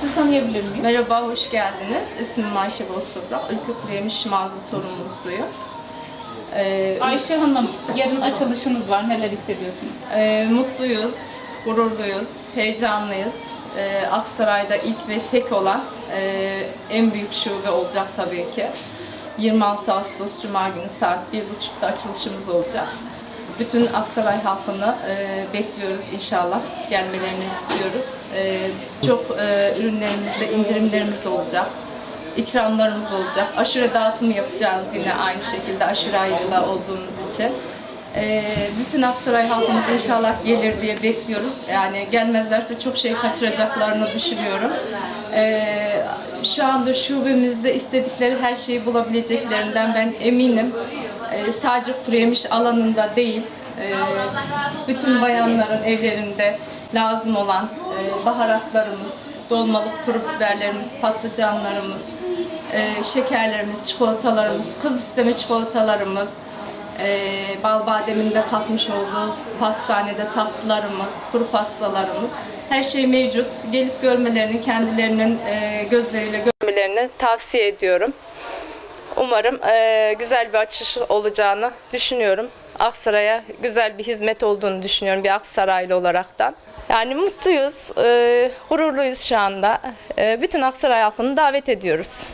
Sizi tanıyabilir miyim? Merhaba, hoş geldiniz. İsmim Ayşe Boztoprak. Ülke Kuruyemiş mağaza sorumlusuyum. Ee, Ayşe Hanım, yarın açılışınız var. Neler hissediyorsunuz? e, mutluyuz, gururluyuz, heyecanlıyız. Ee, Aksaray'da ilk ve tek olan e, en büyük şube olacak tabii ki. 26 Ağustos Cuma günü saat 1.30'da açılışımız olacak. Bütün Aksaray halkını e, bekliyoruz inşallah. Gelmelerini istiyoruz. E, çok e, ürünlerimizde indirimlerimiz olacak. ikramlarımız olacak. Aşure dağıtımı yapacağız yine aynı şekilde aşure ayında olduğumuz için. E, bütün Aksaray halkımız inşallah gelir diye bekliyoruz. Yani gelmezlerse çok şey kaçıracaklarını düşünüyorum. E, şu anda şubemizde istedikleri her şeyi bulabileceklerinden ben eminim. E, sadece kuru yemiş alanında değil, e, bütün bayanların evlerinde lazım olan e, baharatlarımız, dolmalık kuru biberlerimiz, patlıcanlarımız, e, şekerlerimiz, çikolatalarımız, kız isteme çikolatalarımız, bal bademinde katmış olduğu pastanede tatlılarımız, kuru pastalarımız, her şey mevcut. Gelip görmelerini, kendilerinin gözleriyle görmelerini tavsiye ediyorum. Umarım e, güzel bir açış olacağını düşünüyorum. Aksaray'a güzel bir hizmet olduğunu düşünüyorum bir Aksaraylı olaraktan. Yani mutluyuz, e, gururluyuz şu anda. E, bütün Aksaray halkını davet ediyoruz.